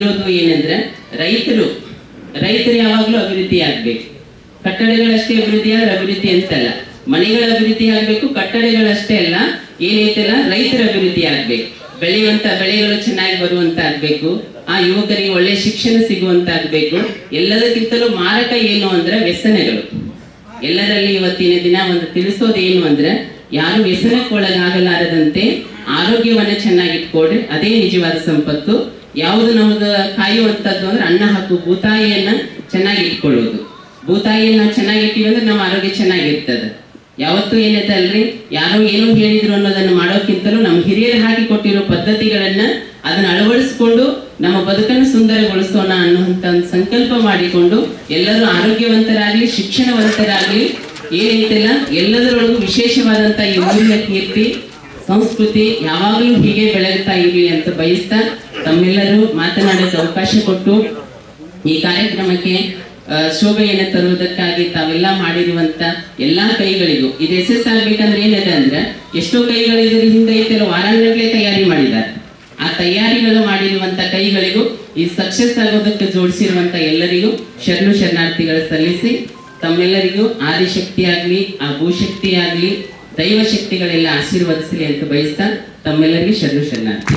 ಇರೋದು ಏನಂದ್ರೆ, ರೈತರು ರೈತರು ಯಾವಾಗಲೂ ಅಭಿವೃದ್ಧಿ ಆಗ್ಬೇಕು. ಕಟ್ಟಡಗಳಷ್ಟೇ ಅಭಿವೃದ್ಧಿ ಆದ್ರೆ ಅಭಿವೃದ್ಧಿ ಅಂತಲ್ಲ. ಮನೆಗಳ ಅಭಿವೃದ್ಧಿ ಆಗ್ಬೇಕು, ಕಟ್ಟಡಗಳಷ್ಟೇ ಅಲ್ಲ, ಏನೈತಲ್ಲ, ರೈತರ ಅಭಿವೃದ್ಧಿ ಆಗ್ಬೇಕು. ಬೆಳೆಯುವಂತ ಬೆಳೆಗಳು ಚೆನ್ನಾಗಿ ಬರುವಂತ ಆಗ್ಬೇಕು ಆ ಯುವಕರಿಗೆ ಒಳ್ಳೆ ಶಿಕ್ಷಣ ಸಿಗುವಂತ ಆಗ್ಬೇಕು ಎಲ್ಲದಕ್ಕಿಂತಲೂ ಮಾರಕ ಏನು ಅಂದ್ರೆ ವ್ಯಸನಗಳು. ಎಲ್ಲರಲ್ಲಿ ಇವತ್ತಿನ ದಿನ ಒಂದು ತಿಳಿಸೋದೇನು ಅಂದ್ರೆ, ಯಾರು ವ್ಯಸನಕ್ಕೆ ಒಳಗಾಗಲಾರದಂತೆ ಆರೋಗ್ಯವನ್ನ ಚೆನ್ನಾಗಿಟ್ಕೊಡ್ರಿ ಅದೇ ನಿಜವಾದ ಸಂಪತ್ತು. ಯಾವುದು ನಮಗ ಕಾಯುವಂಥದ್ದು ಅಂದ್ರೆ ಅನ್ನ ಹಾಕು ಭೂತಾಯಿಯನ್ನ ಚೆನ್ನಾಗಿ ಇಟ್ಕೊಳ್ಳೋದು ಭೂತಾಯಿಯನ್ನ ಚೆನ್ನಾಗಿ ಇಟ್ಟಿವಿ ಅಂದ್ರೆ ನಮ್ಮ ಆರೋಗ್ಯ ಚೆನ್ನಾಗಿರ್ತದೆ. ಯಾವತ್ತು ಏನೈತೆ ಅಲ್ರಿ? ಯಾರೋ ಏನೋ ಹೇಳಿದ್ರು ಅನ್ನೋದನ್ನ ಮಾಡೋಕ್ಕಿಂತಲೂ ನಮ್ಮ ಹಿರಿಯರು ಹಾಕಿ ಕೊಟ್ಟಿರೋ ಪದ್ಧತಿಗಳನ್ನ ಅದನ್ನ ಅಳವಡಿಸ್ಕೊಂಡು ನಮ್ಮ ಬದುಕನ್ನು ಸುಂದರಗೊಳಿಸೋಣ ಅನ್ನುವಂಥ ಸಂಕಲ್ಪ ಮಾಡಿಕೊಂಡು ಎಲ್ಲರೂ ಆರೋಗ್ಯವಂತರಾಗ್ಲಿ, ಶಿಕ್ಷಣವಂತರಾಗ್ಲಿ, ಏನೈತೆಲ್ಲ ಎಲ್ಲದರೊಳಗೂ ವಿಶೇಷವಾದಂಥ ಈ ಊರಿನ ಕೀರ್ತಿ ಸಂಸ್ಕೃತಿ ಯಾವಾಗಲೂ ಹೀಗೆ ಬೆಳಗುತ್ತಾ ಇರಲಿ ಅಂತ ಬಯಸ್ತಾ ತಮ್ಮೆಲ್ಲರೂ ಮಾತನಾಡಿದ ಅವಕಾಶ ಕೊಟ್ಟು ಈ ಕಾರ್ಯಕ್ರಮಕ್ಕೆ ಶೋಭೆಯನ್ನು ತರುವುದಕ್ಕಾಗಿ ತಾವೆಲ್ಲ ಮಾಡಿರುವಂತ ಎಲ್ಲಾ ಕೈಗಳಿಗೂ, ಇದು ಎಸ್ ಆಗ್ಬೇಕಂದ್ರೆ ಏನಿದೆ ಅಂದ್ರೆ, ಎಷ್ಟೋ ಕೈಗಳು ಇದ್ರ ಹಿಂದೆ ಐತೆಲ್ಲ ವಾರಾಂಗಟ್ಲೆ ತಯಾರಿ ಮಾಡಿದ್ದಾರೆ. ಆ ತಯಾರಿಗಳು ಮಾಡಿರುವಂತ ಕೈಗಳಿಗೂ, ಈ ಸಕ್ಸಸ್ ಆಗೋದಕ್ಕೆ ಜೋಡಿಸಿರುವಂತ ಎಲ್ಲರಿಗೂ ಶರಣು ಶರಣಾರ್ಥಿಗಳು ಸಲ್ಲಿಸಿ, ತಮ್ಮೆಲ್ಲರಿಗೂ ಆದಿಶಕ್ತಿಯಾಗ್ಲಿ, ಆ ಭೂಶಕ್ತಿ ಆಗ್ಲಿ ದೈವ ಶಕ್ತಿಗಳೆಲ್ಲ ಆಶೀರ್ವದಿಸಲಿ ಅಂತ ಬಯಸ್ತಾ ತಮ್ಮೆಲ್ಲರಿಗೂ ಶರಣು ಶರಣಾರ್ಥಿ.